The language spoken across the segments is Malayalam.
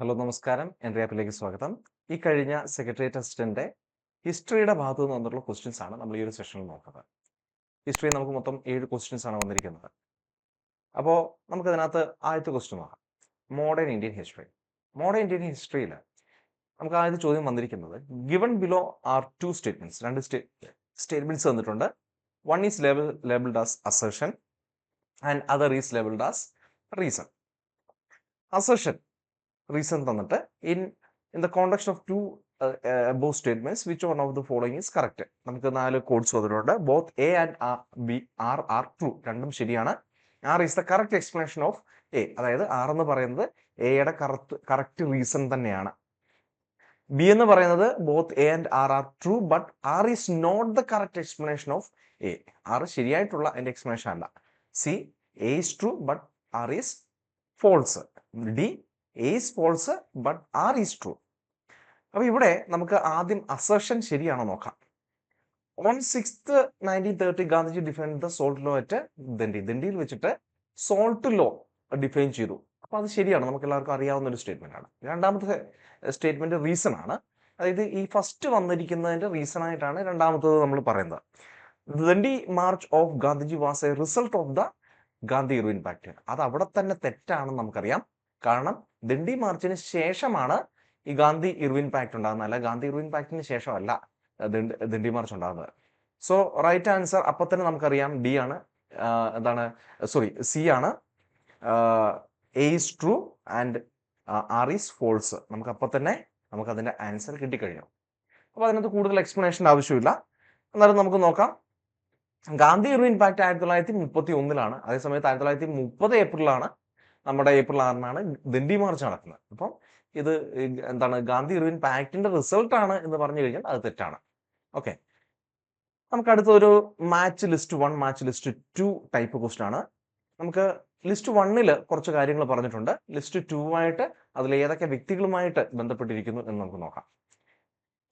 ഹലോ നമസ്കാരം. എന്റെ ആപ്പിലേക്ക് സ്വാഗതം. ഈ കഴിഞ്ഞ സെക്രട്ടേറിയറ്റ് അസിസ്റ്റന്റെ ഹിസ്റ്ററിയുടെ ഭാഗത്തു നിന്ന് വന്നിട്ടുള്ള ക്വസ്റ്റ്യൻസ് ആണ് നമ്മൾ ഈ ഒരു സെഷനിൽ നോക്കുന്നത്. ഹിസ്റ്ററി നമുക്ക് മൊത്തം ഏഴ് ക്വസ്റ്റ്യൻസ് ആണ് വന്നിരിക്കുന്നത്. അപ്പോൾ നമുക്കതിനകത്ത് ആദ്യത്തെ ക്വസ്റ്റ്യൻ നോക്കാം. Modern Indian history modern Indian ഹിസ്റ്ററിയിൽ നമുക്ക് ആദ്യത്തെ ചോദ്യം വന്നിരിക്കുന്നത് given below are two statements രണ്ട് സ്റ്റേറ്റ്മെന്റ്സ് തന്നിട്ടുണ്ട്. One is label labelled as assertion and other is labelled as reason assertion reason തന്നിട്ട് in in the context of two both statements which one of the following is correct നമുക്ക് നാല് കോഡ്സ് വന്നിട്ടുണ്ട്. Both A and R B are are true രണ്ടും ശരിയാണ്. R is the correct explanation of A അതായത് ആർ എന്ന് പറയുന്നത് എയുടെ കറക്റ്റ് കറക്റ്റ് റീസൺ തന്നെയാണ്. ബി എന്ന് പറയുന്നത് both A and R are true but R is not the correct explanation of A R ശരിയായിട്ടുള്ള അതിന്റെ എക്സ്പ്ലനേഷൻ അല്ല. C A is true but R is false D is false but R is true അപ്പൊ ഇവിടെ നമുക്ക് ആദ്യം അസർഷൻ ശരിയാണോ നോക്കാം. On sixth nineteen thirty Gandhiji define the salt law at Dandi ദണ്ഡിയിൽ വെച്ചിട്ട് സോൾട്ട് ലോ ഡിഫൈൻ ചെയ്തു. അപ്പൊ അത് ശരിയാണ്. നമുക്ക് എല്ലാവർക്കും അറിയാവുന്ന ഒരു സ്റ്റേറ്റ്മെന്റ് ആണ്. രണ്ടാമത്തെ സ്റ്റേറ്റ്മെന്റ് റീസൺ ആണ്. അതായത് ഈ ഫസ്റ്റ് വന്നിരിക്കുന്നതിന്റെ റീസൺ ആയിട്ടാണ് രണ്ടാമത്തത് നമ്മൾ പറയുന്നത്. Dandi march of Gandhiji was a result of the Gandhi Irwin pact അത് അവിടെ തന്നെ തെറ്റാണെന്ന് നമുക്കറിയാം. കാരണം ദണ്ഡി മാർച്ചിന് ശേഷമാണ് ഈ ഗാന്ധി ഇർവിൻ പാക്ട് ഉണ്ടാകുന്നത്. അല്ല ഗാന്ധി ഇർവിൻ പാക്ടിന് ശേഷമല്ല ദണ്ഡി മാർച്ച് ഉണ്ടാകുന്നത്. സോ റൈറ്റ് ആൻസർ അപ്പൊ തന്നെ നമുക്കറിയാം. ഡി ആണ്. എന്താണ്? സോറി സി ആണ്. A is true and R is false നമുക്ക് അപ്പൊ തന്നെ നമുക്ക് അതിന്റെ ആൻസർ കിട്ടിക്കഴിഞ്ഞു. അപ്പൊ അതിനകത്ത് കൂടുതൽ എക്സ്പ്ലനേഷൻ ആവശ്യമില്ല. എന്നാലും നമുക്ക് നോക്കാം. ഗാന്ധി ഇർവിൻ പാക്ട് ആയിരത്തി തൊള്ളായിരത്തി മുപ്പത്തി ഒന്നിലാണ്. അതേസമയത്ത് ആയിരത്തി തൊള്ളായിരത്തി മുപ്പത് ഏപ്രിലാണ് നമ്മുടെ ഏപ്രിൽ ആറിനാണ് ദണ്ഡി മാർച്ച് നടക്കുന്നത്. അപ്പം ഇത് എന്താണ് ഗാന്ധി ഇർവിൻ റിസൾട്ട് ആണ് എന്ന് പറഞ്ഞു കഴിഞ്ഞാൽ അത് തെറ്റാണ്. ഓക്കെ. നമുക്ക് അടുത്ത ഒരു match list one match list two type question ആണ്. നമുക്ക് ലിസ്റ്റ് വണ്ണിൽ കുറച്ച് കാര്യങ്ങൾ പറഞ്ഞിട്ടുണ്ട്. ലിസ്റ്റ് ടു ആയിട്ട് അതിൽ ഏതൊക്കെ വ്യക്തികളുമായിട്ട് ബന്ധപ്പെട്ടിരിക്കുന്നു എന്ന് നമുക്ക് നോക്കാം.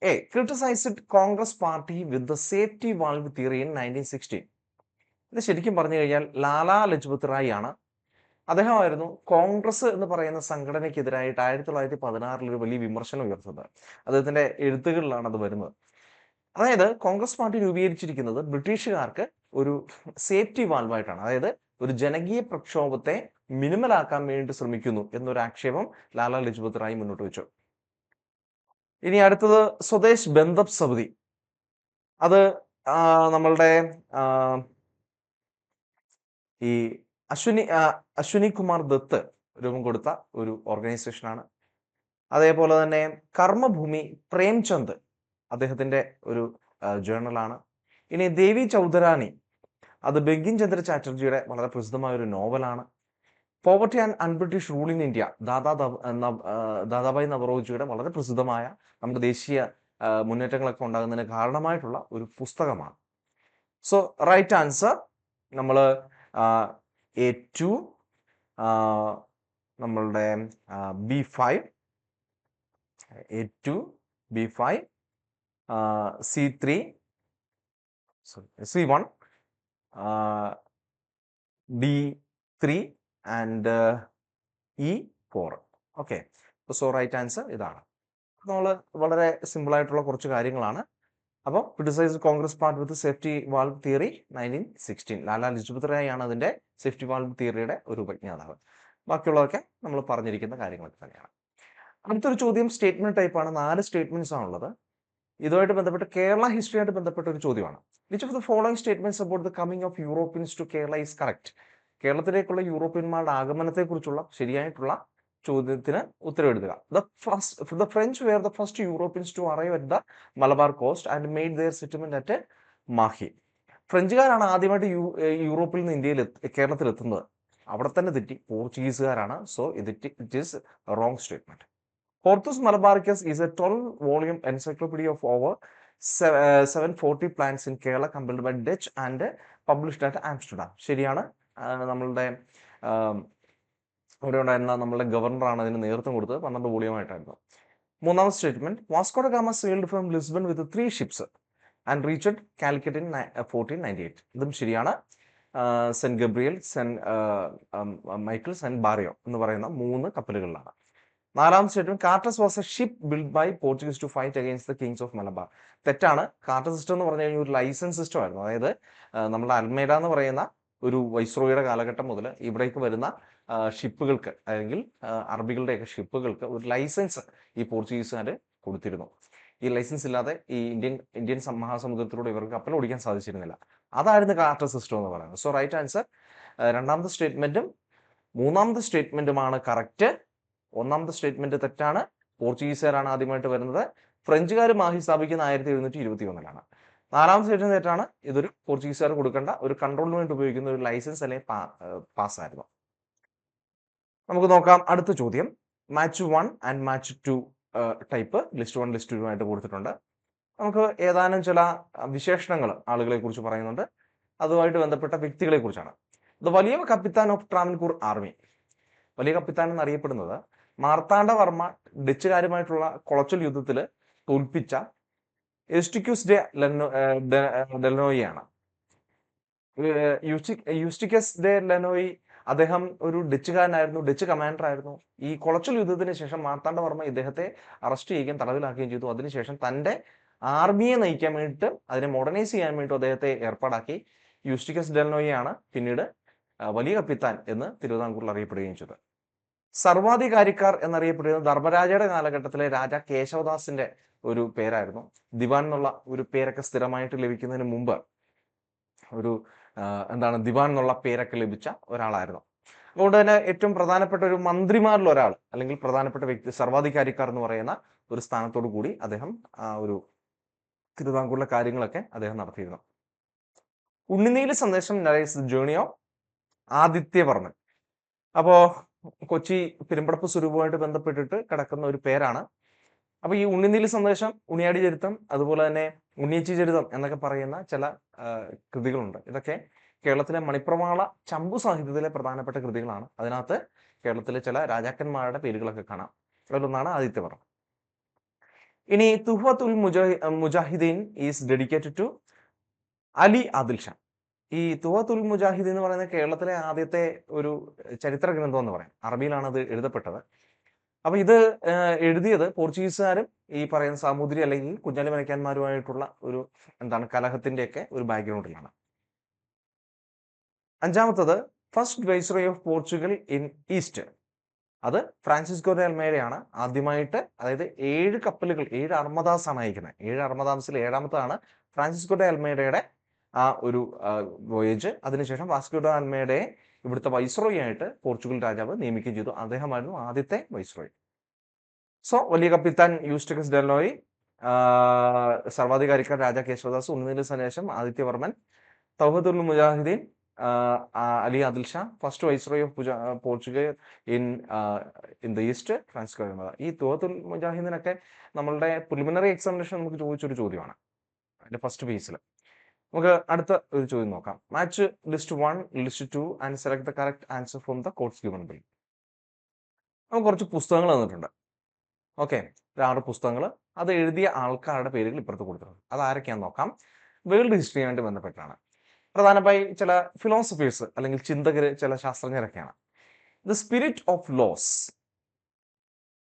A criticised Congress party with the safety valve theory in nineteen sixteen ഇത് ശരിക്കും പറഞ്ഞു കഴിഞ്ഞാൽ ലാലാ ലജ്പത് റായി ആണ്. അദ്ദേഹമായിരുന്നു കോൺഗ്രസ് എന്ന് പറയുന്ന സംഘടനയ്ക്കെതിരായിട്ട് ആയിരത്തി തൊള്ളായിരത്തി പതിനാറിൽ ഒരു വലിയ വിമർശനം ഉയർത്തുന്നത്. അദ്ദേഹത്തിന്റെ എഴുത്തുകളിലാണ് അത് വരുന്നത്. അതായത് കോൺഗ്രസ് പാർട്ടി രൂപീകരിച്ചിരിക്കുന്നത് ബ്രിട്ടീഷുകാർക്ക് ഒരു സേഫ്റ്റി വാൽവായിട്ടാണ്. അതായത് ഒരു ജനകീയ പ്രക്ഷോഭത്തെ മിനിമലാക്കാൻ വേണ്ടി ശ്രമിക്കുന്നു എന്നൊരു ആക്ഷേപം ലാലാ ലജ്പത് റായ് മുന്നോട്ട് വെച്ചു. ഇനി അടുത്തത് സ്വദേശ് ബന്ധപ് സമിതി. അത് നമ്മളുടെ ഈ അശ്വിനി അശ്വിനി കുമാർ ദത്ത് രൂപം കൊടുത്ത ഒരു ഓർഗനൈസേഷനാണ്. അതേപോലെ തന്നെ കർമ്മഭൂമി പ്രേംചന്ദ് അദ്ദേഹത്തിന്റെ ഒരു ജേണലാണ്. ഇനി ദേവി ചൗധരാനി അത് ബങ്കിം ചന്ദ്ര ചാറ്റർജിയുടെ വളരെ പ്രസിദ്ധമായ ഒരു നോവലാണ്. Poverty and unbritish rule in India Dada Dadabhai നവറോജിയുടെ വളരെ പ്രസിദ്ധമായ നമ്മുടെ ദേശീയ മുന്നേറ്റങ്ങളൊക്കെ ഉണ്ടാകുന്നതിന് കാരണമായിട്ടുള്ള ഒരു പുസ്തകമാണ്. സോ റൈറ്റ് ആൻസർ നമ്മൾ എ ടു നമ്മളുടെ B five A two B five C three C one D three and E four okay so right answer ഇതാണ്. നമ്മൾ വളരെ സിമ്പിളായിട്ടുള്ള കുറച്ച് കാര്യങ്ങളാണ്. അപ്പോൾ criticise Congress party with safety valve theory nineteen sixteen Lala Lajpat റായാണ് അതിന്റെ സേഫ്റ്റി വാൾവ് തിയറിയുടെ ഒരു ഉപജ്ഞാതാവ്. ബാക്കിയുള്ളതൊക്കെ നമ്മൾ പറഞ്ഞിരിക്കുന്ന കാര്യങ്ങളൊക്കെ തന്നെയാണ്. അടുത്തൊരു ചോദ്യം സ്റ്റേറ്റ്മെന്റ് ടൈപ്പാണ് നാല് സ്റ്റേറ്റ്മെന്റ്സ് ആണുള്ളത്. ഇതുമായിട്ട് ബന്ധപ്പെട്ട് കേരള ഹിസ്റ്ററിയായിട്ട് ബന്ധപ്പെട്ട ഒരു ചോദ്യമാണ്. Which of the following statements about the coming of Europeans to Kerala is correct കേരളത്തിലേക്കുള്ള യൂറോപ്യന്മാരുടെ ആഗമനത്തെക്കുറിച്ചുള്ള ശരിയായിട്ടുള്ള ചോദ്യത്തിന് ഉത്തരവെഴുതുക the first the French were the first Europeans to arrive at the Malabar coast and made their settlement at Mahe ഫ്രഞ്ചുകാരാണ് ആദ്യമായിട്ട് യു യൂറോപ്പിൽ നിന്ന് ഇന്ത്യയിൽ കേരളത്തിൽ എത്തുന്നത് അവിടെ തന്നെ തെറ്റി. പോർച്ചുഗീസുകാരാണ്. സോ ഇത് it is wrong statement Hortus Malabaricus is a twelve volume encyclopedia of over seven forty plants in Kerala compiled by Dutch and published at Amsterdam ശരിയാണ് നമ്മളുടെ ഇവിടെ ഉണ്ടായിരുന്ന നമ്മുടെ ഗവർണറാണ് അതിന് നേതൃത്വം കൊടുത്തത് പന്ത്രണ്ട് വോളിയമായിട്ടായിരുന്നു മൂന്നാമത്തെ statement Vasco da Gama sailed from Lisbon with three ships and reached Calicut in fourteen ninety eight ഇതും ശരിയാണ്. Saint Gabriel Saint Michael Saint Berrio എന്ന് പറയുന്ന മൂന്ന് കപ്പലുകളിലാണ്. നാലാമത്തെ statement cartaz was a ship build by Portuguese to fight against the kings of Malabar തെറ്റാണ്. കാർട്ടസ് സിസ്റ്റം എന്ന് പറഞ്ഞു കഴിഞ്ഞാൽ ഒരു ലൈസൻസ് സിസ്റ്റം ആയിരുന്നു. അതായത് നമ്മുടെ അൽമേഡ എന്ന് പറയുന്ന ഒരു വൈസ്രോയുടെ കാലഘട്ടം മുതൽ ഇവിടേക്ക് വരുന്ന ഷിപ്പുകൾക്ക് അല്ലെങ്കിൽ അറബികളുടെയൊക്കെ ഷിപ്പുകൾക്ക് ഒരു ലൈസൻസ് ഈ പോർച്ചുഗീസുകാർ കൊടുത്തിരുന്നു. ഈ ലൈസൻസ് ഇല്ലാതെ ഈ ഇന്ത്യൻ ഇന്ത്യൻ മഹാസമുദ്രത്തിലൂടെ ഇവർക്ക് കപ്പൽ ഓടിക്കാൻ സാധിച്ചിരുന്നില്ല. അതായിരുന്നു കാർട്ടർ സിസ്റ്റം എന്ന് പറയുന്നത്. സോ റൈറ്റ് ആൻസർ രണ്ടാമത്തെ സ്റ്റേറ്റ്മെന്റും മൂന്നാമത്തെ സ്റ്റേറ്റ്മെന്റുമാണ് കറക്റ്റ് ഒന്നാമത്തെ സ്റ്റേറ്റ്മെന്റ് തെറ്റാണ്. പോർച്ചുഗീസുകാരാണ് ആദ്യമായിട്ട് വരുന്നത്. ഫ്രഞ്ചുകാർ മാഹി സ്ഥാപിക്കുന്ന ആയിരത്തി എഴുന്നൂറ്റി ഇരുപത്തി ഒന്നിലാണ് നാലാമത്തെ സ്റ്റേറ്റ്മെന്റ് തെറ്റാണ്. ഇതൊരു പോർച്ചുഗീസുകാർ കൊടുക്കേണ്ട ഒരു കൺട്രോളിന് വേണ്ടി ഉപയോഗിക്കുന്ന ഒരു ലൈസൻസ് അല്ലെങ്കിൽ പാസ് ആയിരുന്നു നമുക്ക് നോക്കാം. അടുത്ത ചോദ്യം. Match one and match two type list one list two ആയിട്ട് കൊടുത്തിട്ടുണ്ട്. നമുക്ക് ഏതാനും ചില വിശേഷണങ്ങൾ ആളുകളെ കുറിച്ച് പറയുന്നുണ്ട്. അതുമായിട്ട് ബന്ധപ്പെട്ട വ്യക്തികളെ കുറിച്ചാണ്. ദ വലിയ കപ്പിത്താൻ ഓഫ് ട്രാവൻകൂർ ആർമി. വലിയ കപ്പിത്താൻ എന്നറിയപ്പെടുന്നത് മാർത്താണ്ഡവർമ്മ ഡച്ചുകാരുമായിട്ടുള്ള കൊളച്ചൽ യുദ്ധത്തിൽ തോൽപ്പിച്ച എസ്റ്റിക്യൂസ് ഡെ ലെനോ ഡെലനോയിയാണ് യൂസ്റ്റിക്കസ് ഡെ ലെനോയി അദ്ദേഹം ഒരു ഡച്ചുകാരനായിരുന്നു ഡച്ച് കമാൻഡർ ആയിരുന്നു. ഈ കുളച്ചൽ യുദ്ധത്തിന് ശേഷം മാർത്താണ്ഡവർമ്മ ഇദ്ദേഹത്തെ അറസ്റ്റ് ചെയ്യുകയും തടവിലാക്കുകയും ചെയ്തു. അതിനുശേഷം തന്റെ ആർമിയെ നയിക്കാൻ വേണ്ടിയിട്ട് അതിനെ മോഡേണൈസ് ചെയ്യാൻ വേണ്ടി അദ്ദേഹത്തെ ഏർപ്പാടാക്കി. യൂസ്റ്റിക്കസ് ഡെൽനോയാണ് പിന്നീട് വലിയ കപ്പിത്താൻ എന്ന് തിരുവിതാംകൂറിൽ അറിയപ്പെടുകയും ചെയ്തത്. സർവാധികാരിക്കാർ എന്നറിയപ്പെടുന്നത് ധർമ്മരാജയുടെ കാലഘട്ടത്തിലെ രാജ കേശവദാസിന്റെ ഒരു പേരായിരുന്നു. ദിവാൻ എന്നുള്ള ഒരു പേരൊക്കെ സ്ഥിരമായിട്ട് ലഭിക്കുന്നതിന് മുമ്പ് ഒരു എന്താണ് ദിവാൻ എന്നുള്ള പേരൊക്കെ ലഭിച്ച ഒരാളായിരുന്നു. അതുകൊണ്ട് തന്നെ ഏറ്റവും പ്രധാനപ്പെട്ട ഒരു മന്ത്രിമാരിൽ ഒരാൾ അല്ലെങ്കിൽ പ്രധാനപ്പെട്ട വ്യക്തി സർവാധികാരിക്കാർ എന്ന് പറയുന്ന ഒരു സ്ഥാനത്തോടു കൂടി അദ്ദേഹം ഒരു തിരുവിതാംകൂറിലെ കാര്യങ്ങളൊക്കെ അദ്ദേഹം നടത്തിയിരുന്നു. ഉണ്ണിനീല സന്ദേശം നരേസ് ജേണിയോ? ആദിത്യവർമ്മൻ. അപ്പോ കൊച്ചി പെരുമ്പടപ്പ് സ്വരൂപമായിട്ട് ബന്ധപ്പെട്ടിട്ട് കിടക്കുന്ന ഒരു പേരാണ് അപ്പൊ ഈ ഉണ്ണിനീലി സന്ദേശം ഉണിയാടി ചരിത്രം അതുപോലെ തന്നെ ഉണ്ണിയച്ചി ചരിതം എന്നൊക്കെ പറയുന്ന ചില കൃതികളുണ്ട്. ഇതൊക്കെ കേരളത്തിലെ മണിപ്രമാള ചമ്പു സാഹിത്യത്തിലെ പ്രധാനപ്പെട്ട കൃതികളാണ്. അതിനകത്ത് കേരളത്തിലെ ചില രാജാക്കന്മാരുടെ പേരുകളൊക്കെ കാണാം. അതിലൊന്നാണ് ആദിത്യവർമ്മ ഇനി Tuhfatul മുജാഹി Mujahideen is dedicated to Ali Adil Shah. ഈ തുവത്തുൽ മുജാഹിദ് എന്ന് പറയുന്ന കേരളത്തിലെ ആദ്യത്തെ ഒരു ചരിത്ര ഗ്രന്ഥം എന്ന് പറയാം. അറബിയിലാണ് അത് എഴുതപ്പെട്ടത്. അപ്പൊ ഇത് എഴുതിയത് പോർച്ചുഗീസുകാരും ഈ പറയുന്ന സാമൂതിരി അല്ലെങ്കിൽ കുഞ്ഞാലി മനക്കാന്മാരുമായിട്ടുള്ള ഒരു എന്താണ് കലഹത്തിന്റെയൊക്കെ ഒരു ബാക്ക്ഗ്രൗണ്ടിലാണ്. അഞ്ചാമത്തത് first viceroy of Portugal in east അത് ഫ്രാൻസിസ്കോ ഡെ അൽമേരയാണ് ആദ്യമായിട്ട് അതായത് ഏഴ് കപ്പലുകൾ ഏഴ് അർമദാസ് ആണ് അയക്കുന്നത്. ഏഴ് അർമദാസിൽ ഏഴാമത്തതാണ് ഫ്രാൻസിസ്കോ ഡെ അൽമേഡയുടെ ആ ഒരു വോയേജ് അതിനുശേഷം വാസ്കോ ഡെ അൽമേഡയെ ഇവിടുത്തെ വൈസ്രോയി ആയിട്ട് പോർച്ചുഗൽ രാജാവ് നിയമിക്കുകയും ചെയ്തു. അദ്ദേഹമായിരുന്നു ആദ്യത്തെ വൈസ്രോയി സോ വലിയ കപ്പിത്താൻ യൂസ്റ്റക്കസ് ഡെലോയി സർവാധികാരിക്കാർ Raja Keshavadas Unnuneeli Sandesam Adityavarman Tuhfatul Mujahideen Ali Adil Shah first viceroy of Portugal in in the east Francisco ഈ തുവത്തുൽ മുജാഹിദിനൊക്കെ നമ്മളുടെ പ്രിലിമിനറി എക്സാമിനേഷൻ നമുക്ക് ചോദിച്ചൊരു ചോദ്യമാണ്. അതിന്റെ ഫസ്റ്റ് പേജിൽ നമുക്ക് അടുത്ത ഒരു ചോദ്യം നോക്കാം. Match list one list two and select the correct answer from the codes given below നമുക്ക് കുറച്ച് പുസ്തകങ്ങൾ തന്നിട്ടുണ്ട്. ഓക്കെ ആറ് പുസ്തകങ്ങൾ? അത് എഴുതിയ ആൾക്കാരുടെ പേരുകൾ ഇപ്പുറത്ത് കൊടുത്തിട്ടുണ്ട്. അത് ആരൊക്കെയാന്ന് നോക്കാം. വേൾഡ് ഹിസ്റ്ററിയുമായിട്ട് ബന്ധപ്പെട്ടാണ്. പ്രധാനമായി ചില ഫിലോസഫേഴ്സ് അല്ലെങ്കിൽ ചിന്തകര് ചില ശാസ്ത്രജ്ഞരൊക്കെയാണ്. The spirit of laws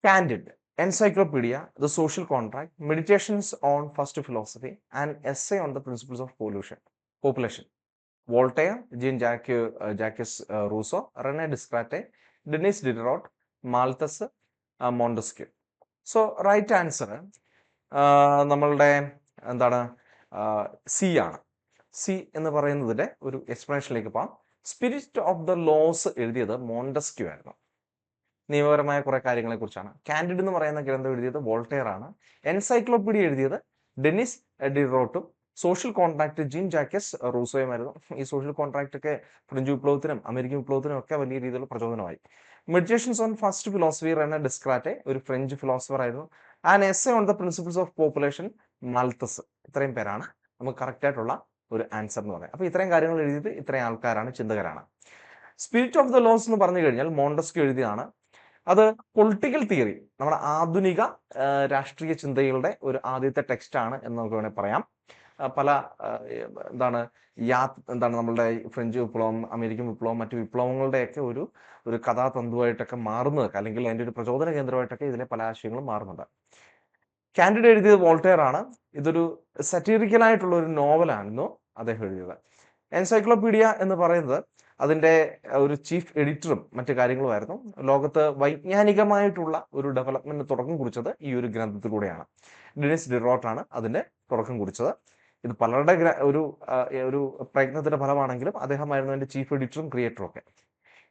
Candide encyclopedia, the social contract, meditations on first philosophy, and essay on the principles of pollution, population. Voltaire, Jean-Jacques uh, uh, Rousseau, René Descartes, Denis Diderot, Malthus, uh, Montesquieu. So right answer നമ്മളുടെ എന്താണ് സി ആണ് സി എന്ന് പറയുന്നതിന്റെ ഒരു എക്സ്പ്ലനേഷനിലേക്ക് പോകാം സ്പിരിറ്റ് ഓഫ് ദ ലോസ് എഴുതിയത് മോണ്ടസ്ക്യൂ ആയിരുന്നു നിയമപരമായ കുറെ കാര്യങ്ങളെ കുറിച്ചാണ് കാൻഡിഡ് എന്ന് പറയുന്ന ഗ്രന്ഥം എഴുതിയത് വോൾട്ടെയർ ആണ് എൻസൈക്ലോപീഡിയ എഴുതിയത് ഡെനിസ് ഡിറോട്ടും സോഷ്യൽ കോൺട്രാക്ട് ജിൻ ജാക്കസ് റൂസോയുമായിരുന്നു ഈ സോഷ്യൽ കോൺട്രാക്ട് ഒക്കെ ഫ്രഞ്ച് വിപ്ലവത്തിനും അമേരിക്കൻ വിപ്ലവത്തിനും ഒക്കെ വലിയ രീതിയിലുള്ള പ്രചോദനമായി. മെഡിറ്റേഷൻസ് ഓൺ ഫസ്റ്റ് ഫിലോസഫി എന്ന ഡിസ്ക്രാറ്റെ ഒരു ഫ്രഞ്ച് ഫിലോസഫർ ആയിരുന്നു. And essay on the principles of population Malthus ഇത്രയും പേരാണ്. നമുക്ക് കറക്റ്റ് ആയിട്ടുള്ള ഒരു ആൻസർ എന്ന് പറയാം. അപ്പൊ ഇത്രയും കാര്യങ്ങൾ എഴുതിയത് ഇത്രയും ആൾക്കാരാണ് ചിന്തകരാണ്. സ്പിരിറ്റ് ഓഫ് ദ ലോസ് എന്ന് പറഞ്ഞു കഴിഞ്ഞാൽ മോണ്ടസ്ക് എഴുതിയതാണ്. അത് പൊളിറ്റിക്കൽ തിയറി നമ്മുടെ ആധുനിക രാഷ്ട്രീയ ചിന്തകളുടെ ഒരു ആദ്യത്തെ ടെക്സ്റ്റ് ആണ് എന്ന് നമുക്ക് വേണമെങ്കിൽ പറയാം. പല എന്താണ് യാ എന്താണ് നമ്മളുടെ ഫ്രഞ്ച് വിപ്ലവം അമേരിക്കൻ വിപ്ലവം മറ്റു വിപ്ലവങ്ങളുടെയൊക്കെ ഒരു ഒരു കഥാതന്തുവായിട്ടൊക്കെ മാറുന്നതൊക്കെ അല്ലെങ്കിൽ അതിന്റെ ഒരു പ്രചോദന കേന്ദ്രമായിട്ടൊക്കെ ഇതിലെ പല ആശയങ്ങളും മാറുന്നുണ്ട്. കാൻഡിഡ് എഴുതിയത് വോൾട്ടെയർ ആണ്. ഇതൊരു സറ്റീറിക്കലായിട്ടുള്ള ഒരു നോവലായിരുന്നു അദ്ദേഹം എഴുതിയത്. എൻസൈക്ലോപീഡിയ എന്ന് പറയുന്നത് അതിന്റെ ഒരു ചീഫ് എഡിറ്ററും മറ്റു കാര്യങ്ങളുമായിരുന്നു. ലോകത്ത് വൈജ്ഞാനികമായിട്ടുള്ള ഒരു ഡെവലപ്മെന്റ് തുടക്കം കുറിച്ചത് ഈ ഒരു ഗ്രന്ഥത്തിലൂടെയാണ് ഡെനിസ് ഡിറോട്ടാണ് അതിന്റെ തുടക്കം കുറിച്ചത്. ഇത് പലരുടെ ഒരു ഒരു പ്രയത്നത്തിന്റെ ഫലമാണെങ്കിലും അദ്ദേഹമായിരുന്നു അതിന്റെ ചീഫ് എഡിറ്ററും ക്രിയേറ്ററും ഒക്കെ.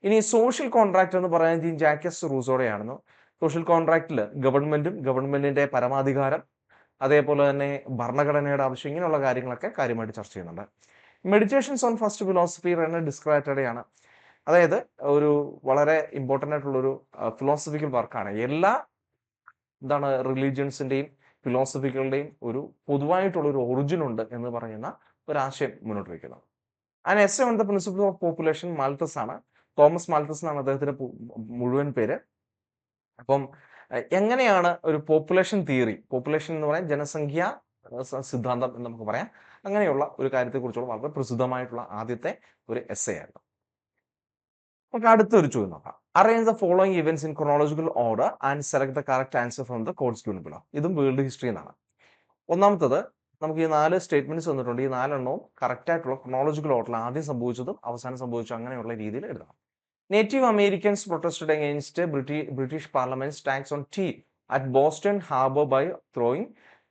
ഇനി സോഷ്യൽ കോൺട്രാക്ട് എന്ന് പറയുന്നത് ജാക്കസ് റൂസോടെയാണെന്ന് സോഷ്യൽ കോൺട്രാക്റ്റിൽ ഗവൺമെന്റും ഗവൺമെന്റിന്റെ പരമാധികാരം അതേപോലെ തന്നെ ഭരണഘടനയുടെ ആവശ്യം ഇങ്ങനെയുള്ള കാര്യങ്ങളൊക്കെ കാര്യമായിട്ട് ചർച്ച ചെയ്യുന്നുണ്ട്. Meditations on first philosophy René ഡിസ്ക്രാറ്റഡയാണ് അതായത് ഒരു വളരെ ഇമ്പോർട്ടന്റ് ആയിട്ടുള്ളൊരു ഫിലോസഫിക്കൽ വർക്കാണ് എല്ലാ എന്താണ് റിലീജിയൻസിന്റെയും ഫിലോസഫികളുടെയും ഒരു പൊതുവായിട്ടുള്ള ഒരു ഒറിജിൻ ഉണ്ട് എന്ന് പറയുന്ന ഒരു ആശയം മുന്നോട്ട് വയ്ക്കുന്നത് and essay on the principle of population Malthus ആണ്. തോമസ് മാൽത്തസ് എന്നാണ് അദ്ദേഹത്തിന്റെ മുഴുവൻ പേര്. അപ്പം എങ്ങനെയാണ് ഒരു പോപ്പുലേഷൻ തിയറി പോപ്പുലേഷൻ എന്ന് പറയാൻ ജനസംഖ്യ സിദ്ധാന്തം എന്ന് നമുക്ക് പറയാം. അങ്ങനെയുള്ള ഒരു കാര്യത്തെക്കുറിച്ചുള്ള വളരെ പ്രസിദ്ധമായിട്ടുള്ള ആദ്യത്തെ ഒരു എസ് ആയിരുന്നു. നമുക്ക് അടുത്തൊരു ചോദ്യം നോക്കാം. Arrange the following events in chronological order and select the correct answer from the codes below ഇതും വേൾഡ് ഹിസ്റ്ററി എന്നാണ്. ഒന്നാമത്തത് നമുക്ക് ഈ നാല് സ്റ്റേറ്റ്മെന്റ്സ് തന്നിട്ടുണ്ട് ഈ നാലെണ്ണവും കറക്റ്റ് ആയിട്ടുള്ള ക്രോണോളജിക്കൽ ഓർഡറിൽ ആദ്യം സംഭവിച്ചതും അവസാനം സംഭവിച്ചതും അങ്ങനെയുള്ള രീതിയിൽ എഴുതണം. Native Americans protested against British parliament tax on tea at Boston harbour by throwing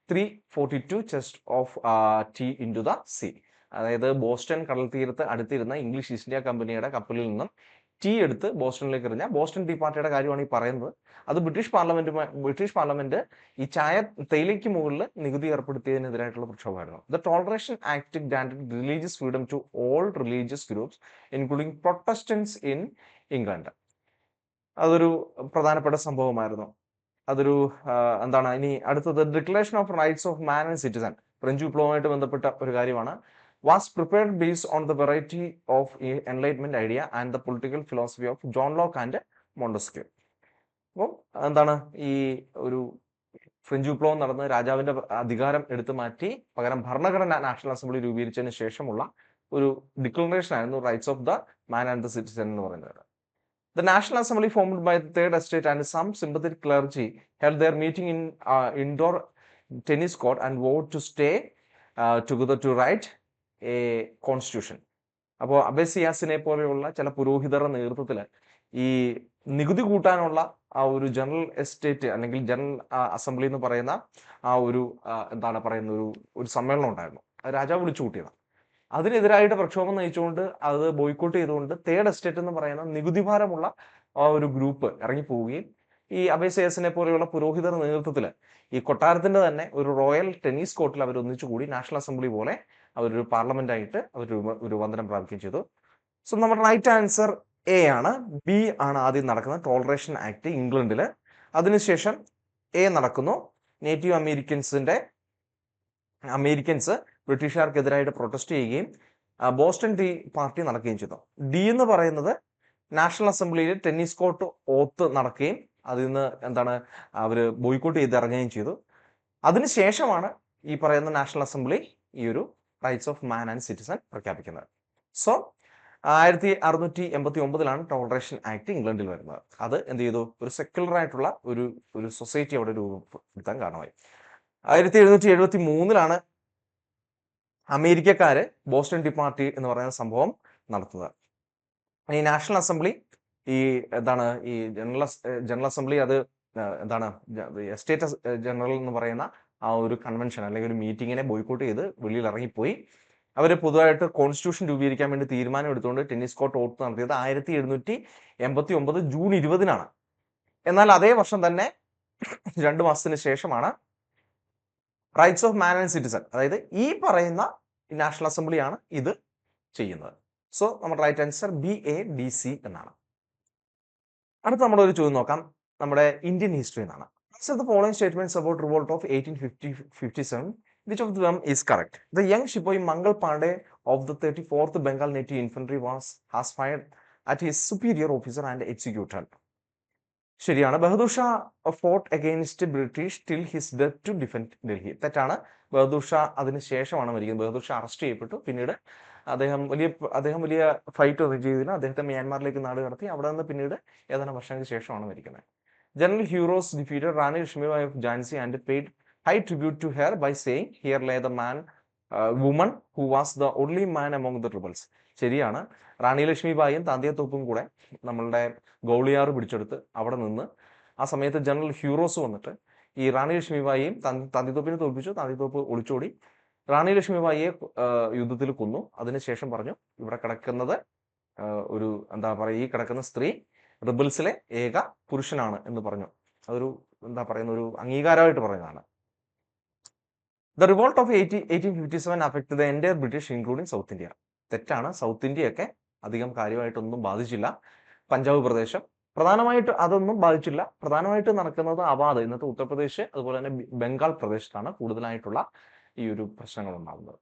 three forty two chest of tea into the sea C അതായത് ബോസ്റ്റൺ കടൽ തീരത്ത് അടുത്തിരുന്ന ഇംഗ്ലീഷ് ഈസ്റ്റ് ഇന്ത്യ കമ്പനിയുടെ കപ്പലിൽ നിന്നും ടീ എടുത്ത് ബോസ്റ്റണിലേക്ക് എറിഞ്ഞ. ബോസ്റ്റൺ ടീ പാർട്ടിയുടെ കാര്യമാണ് ഈ പറയുന്നത്. അത് ബ്രിട്ടീഷ് പാർലമെന്റ് ബ്രിട്ടീഷ് പാർലമെന്റ് ഈ ചായ തേയിലയ്ക്ക് മുകളിൽ നികുതി ഏർപ്പെടുത്തിയതിനെതിരായിട്ടുള്ള പ്രക്ഷോഭമായിരുന്നു. The toleration act grand religious freedom to all religious groups including Protestants in England അതൊരു പ്രധാനപ്പെട്ട സംഭവമായിരുന്നു. അതൊരു എന്താണ് ഇനി അടുത്തത് declaration of rights of man and citizen French വിപ്ലവമായിട്ട് ബന്ധപ്പെട്ട ഒരു കാര്യമാണ്. Was prepared based on the variety of enlightenment idea and the political philosophy of John Locke and Montesquieu അപ്പം എന്താണ് ഈ ഒരു ഫ്രഞ്ച് വിപ്ലവം നടന്ന് രാജാവിന്റെ അധികാരം എടുത്തു മാറ്റി പകരം ഭരണഘടന നാഷണൽ അസംബ്ലി രൂപീകരിച്ചതിന് ശേഷമുള്ള ഒരു ഡിക്ലറേഷൻ ആയിരുന്നു rights of the man and the citizen എന്ന് പറയുന്നത്. The National Assembly formed by the Third Estate and some sympathetic clergy held their meeting in uh, indoor tennis court and vowed to stay uh, together to write a constitution. അപ്പോൾ അബേസിയാസിനെ പോലെയുള്ള ചില പുരോഹിതരുടെ നേതൃത്വത്തിൽ ഈ നികുതി കൂട്ടാനുള്ള ആ ഒരു ജനറൽ എസ്റ്റേറ്റ് അല്ലെങ്കിൽ ജനറൽ അസംബ്ലി എന്ന് പറയുന്ന ആ ഒരു എന്താണ് പറയുന്ന ഒരു ഒരു സമ്മേളനം ഉണ്ടായിരുന്നു രാജാവ് വിളിച്ചു കൂട്ടിയതാണ് അതിനെതിരായിട്ട് പ്രക്ഷോഭം നയിച്ചുകൊണ്ട് അത് ബോയ്ക്കോട്ട് ചെയ്തുകൊണ്ട് തേർഡ് എസ്റ്റേറ്റ് എന്ന് പറയുന്ന നികുതി ഭാരമുള്ള ആ ഒരു ഗ്രൂപ്പ് ഇറങ്ങിപ്പോവുകയും ഈ അബേസേസിനെ പോലെയുള്ള പുരോഹിതർ നേതൃത്വത്തിൽ ഈ കൊട്ടാരത്തിന്റെ തന്നെ ഒരു റോയൽ ടെന്നീസ് കോർട്ടിൽ അവർ ഒന്നിച്ചുകൂടി നാഷണൽ അസംബ്ലി പോലെ അവരൊരു പാർലമെന്റ് ആയിട്ട് അവർ ഒരു വന്ദനം പ്രാപിക്കുകയും ചെയ്തു. സോ നമ്മുടെ റൈറ്റ് ആൻസർ എ ആണ്. ബി ആണ് ആദ്യം നടക്കുന്നത് ടോളറേഷൻ ആക്ട് ഇംഗ്ലണ്ടിൽ അതിനുശേഷം എ നടക്കുന്നു. നേറ്റീവ് അമേരിക്കൻസിന്റെ അമേരിക്കൻസ് ബ്രിട്ടീഷുകാർക്കെതിരായിട്ട് പ്രൊട്ടസ്റ്റ് ചെയ്യുകയും ബോസ്റ്റൺ ടീ പാർട്ടി നടക്കുകയും ചെയ്തു. ഡി എന്ന് പറയുന്നത് നാഷണൽ അസംബ്ലിയിൽ ടെന്നീസ് കോർട്ട് ഓത്ത് നടക്കുകയും അതിൽ നിന്ന് എന്താണ് അവർ ബോയ്ക്കോട്ട് ചെയ്ത് ഇറങ്ങുകയും ചെയ്തു. അതിനുശേഷമാണ് ഈ പറയുന്ന നാഷണൽ അസംബ്ലി ഈ ഒരു rights of man and citizen പ്രഖ്യാപിക്കുന്നത്. സോ ആയിരത്തി അറുന്നൂറ്റി എൺപത്തി ഒമ്പതിലാണ് ടോളറേഷൻ ആക്ട് ഇംഗ്ലണ്ടിൽ വരുന്നത്. അത് എന്ത് ചെയ്തു? ഒരു സെക്യുലർ ആയിട്ടുള്ള ഒരു ഒരു സൊസൈറ്റി അവിടെ രൂപപ്പെടുത്താൻ കാരണമായി. ആയിരത്തി എഴുന്നൂറ്റി എഴുപത്തി മൂന്നിലാണ് അമേരിക്കക്കാര് ബോസ്റ്റൺ ടീ പാർട്ടി എന്ന് പറയുന്ന സംഭവം നടത്തുന്നത്. ഈ നാഷണൽ അസംബ്ലി ഈ എന്താണ് ഈ ജനറൽ ജനറൽ അസംബ്ലി അത് എന്താണ് എസ്റ്റേറ്റ് ജനറൽ എന്ന് പറയുന്ന ആ ഒരു കൺവെൻഷൻ അല്ലെങ്കിൽ ഒരു മീറ്റിങ്ങിനെ ബോയ്ക്കോട്ട് ചെയ്ത് വെളിയിൽ ഇറങ്ങിപ്പോയി. അവർ പൊതുവായിട്ട് കോൺസ്റ്റിറ്റ്യൂഷൻ രൂപീകരിക്കാൻ വേണ്ടി തീരുമാനം എടുത്തുകൊണ്ട് ടെന്നീസ് കോർട്ട് വോട്ട് നടത്തിയത് ആയിരത്തി എഴുന്നൂറ്റി എൺപത്തി ഒമ്പത് ജൂൺ ഇരുപതിനാണ്. എന്നാൽ അതേ വർഷം തന്നെ രണ്ട് മാസത്തിന് ശേഷമാണ് rights of man and citizen അതായത് ഈ പറയുന്ന നാഷണൽ അസംബ്ലിയാണ് ഇത് ചെയ്യുന്നത്. സോ നമ്മുടെ right answer B A D C എന്നാണ്. അടുത്ത നമ്മുടെ ഒരു ചോദ്യം നോക്കാം. നമ്മുടെ ഇന്ത്യൻ ഹിസ്റ്ററി എന്നാണ്. Answer statements about revolt of eighteen fifty fifty seven which of them is correct the young sepoy Mangal Pandey of the thirty fourth Bengal native infantry was has fired at his superior officer and executed ശരിയാണ്. Bahadur Shah fought against British till his death to defend Delhi. തെറ്റാണ്. ബഹദൂർ ഷാ അതിന് ശേഷമാണ് മരിക്കുന്നത്. ബഹദൂർ ഷാ അറസ്റ്റ് ചെയ്യപ്പെട്ടു. പിന്നീട് അദ്ദേഹം വലിയ അദ്ദേഹം വലിയ ഫൈറ്റ് ഒന്നും ചെയ്തില്ല അദ്ദേഹത്തെ മ്യാൻമാറിലേക്ക് നാട് കടത്തി. അവിടെ നിന്ന് പിന്നീട് ഏതാനും വർഷങ്ങൾക്ക് ശേഷമാണ് മരിക്കുന്നത്. General Hugh Rose defeated Rani Lakshmibai of Jhansi and paid high tribute to her by saying here lay the man woman who was the only man among the rebels ശരിയാണ്. റാണി ലക്ഷ്മി ലക്ഷ്മിബായും താന്തിയത്തോപ്പും കൂടെ നമ്മളുടെ ഗൗളിയാർ പിടിച്ചെടുത്ത് അവിടെ നിന്ന് ആ സമയത്ത് ജനറൽ ഹ്യൂറോസ് വന്നിട്ട് ഈ റാണി ലക്ഷ്മിബായിയും താന്തിത്തോപ്പിനെ തോൽപ്പിച്ചു. താന്തിത്തോപ്പ് ഒളിച്ചോടി. റാണി ലക്ഷ്മിബായിയെ യുദ്ധത്തിൽ കൊന്നു. അതിനുശേഷം പറഞ്ഞു ഇവിടെ കിടക്കുന്നത് ഒരു എന്താ പറയുക ഈ കിടക്കുന്ന സ്ത്രീ റിബിൾസിലെ ഏക പുരുഷനാണ് എന്ന് പറഞ്ഞു. അതൊരു എന്താ പറയുന്ന ഒരു അംഗീകാരമായിട്ട് പറയുന്നതാണ്. The revolt of eighteen eighteen fifty seven affect the എന്റെ ബ്രിട്ടീഷ് ഇൻക്ലൂഡിങ് സൗത്ത് ഇന്ത്യ തെറ്റാണ്. സൗത്ത് ഇന്ത്യയൊക്കെ അധികം കാര്യമായിട്ടൊന്നും ബാധിച്ചില്ല. പഞ്ചാബ് പ്രദേശം. പ്രധാനമായിട്ട് അതൊന്നും ബാധിച്ചില്ല. പ്രധാനമായിട്ട് നടക്കുന്നത് അവാദ് ഇന്നത്തെ ഉത്തർപ്രദേശ് അതുപോലെ തന്നെ ബംഗാൾ പ്രദേശത്താണ് കൂടുതലായിട്ടുള്ള ഈ ഒരു പ്രശ്നങ്ങൾ ഉണ്ടാകുന്നത്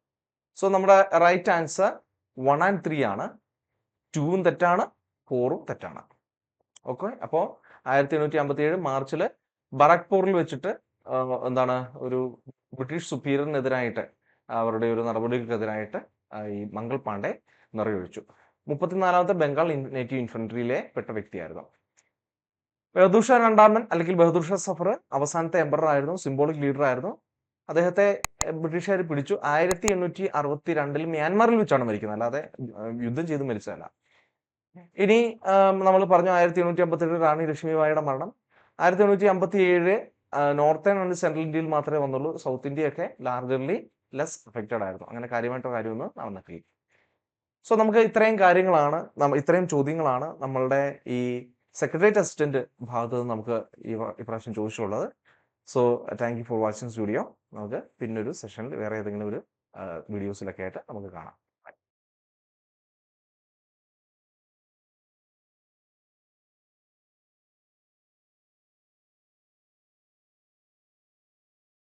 സോ നമ്മുടെ right answer one and three ആണ്. ടൂവും തെറ്റാണ് ഫോറും തെറ്റാണ് ഓക്കെ അപ്പോൾ ആയിരത്തി എണ്ണൂറ്റി അമ്പത്തി ഏഴ് മാർച്ചിൽ ബറക്പൂറിൽ വെച്ചിട്ട് എന്താണ് ഒരു ബ്രിട്ടീഷ് സുപ്പീരിയറിനെതിരായിട്ട് അവരുടെ ഒരു നടപടികൾക്കെതിരായിട്ട് ഈ മംഗൾ പാണ്ഡെ നിറയൊഴിച്ചു. മുപ്പത്തിനാലാമത്തെ ബംഗാൾ നേറ്റീവ് ഇൻഫൻട്രിയിലെ പെട്ട വ്യക്തിയായിരുന്നു. ബഹദൂർ ഷാ രണ്ടാമൻ അല്ലെങ്കിൽ ബഹദൂർ ഷാ സഫർ അവസാനത്തെ എംബറർ ആയിരുന്നു സിംബോളിക് ലീഡർ ആയിരുന്നു. അദ്ദേഹത്തെ ബ്രിട്ടീഷുകാർ പിടിച്ചു. ആയിരത്തി എണ്ണൂറ്റി അറുപത്തി രണ്ടിൽ മ്യാൻമാറിൽ വെച്ചാണ് മരിക്കുന്നത്. അല്ലാതെ യുദ്ധം ചെയ്ത് മരിച്ചതല്ല. ഇനി നമ്മൾ പറഞ്ഞു ആയിരത്തി എണ്ണൂറ്റി അമ്പത്തി റാണി ലക്ഷ്മിബായിയുടെ മരണം. ആയിരത്തി എണ്ണൂറ്റി അമ്പത്തി ഏഴ് നോർത്തേൺ ആൻഡ് സെൻട്രൽ ഇന്ത്യയിൽ മാത്രമേ വന്നുള്ളൂ. സൗത്ത് ഇന്ത്യയൊക്കെ ലാർജർലി ലെസ് എഫക്റ്റഡ് ആയിരുന്നു അങ്ങനെ കാര്യമായിട്ടോ കാര്യമൊന്നും നടന്നിട്ടില്ല. സോ നമുക്ക് ഇത്രയും കാര്യങ്ങളാണ് ഇത്രയും ചോദ്യങ്ങളാണ് നമ്മളുടെ ഈ സെക്രട്ടേറിയറ്റ് അസിസ്റ്റന്റ് ഭാഗത്ത് നിന്ന് നമുക്ക് ഈ ഇപ്രാവശ്യം ചോദിച്ചിട്ടുള്ളത്. So thank you for watching studio നമുക്ക് പിന്നൊരു സെഷനിൽ വേറെ ഏതെങ്കിലും ഒരു വീഡിയോസിലൊക്കെ ആയിട്ട് നമുക്ക് കാണാം.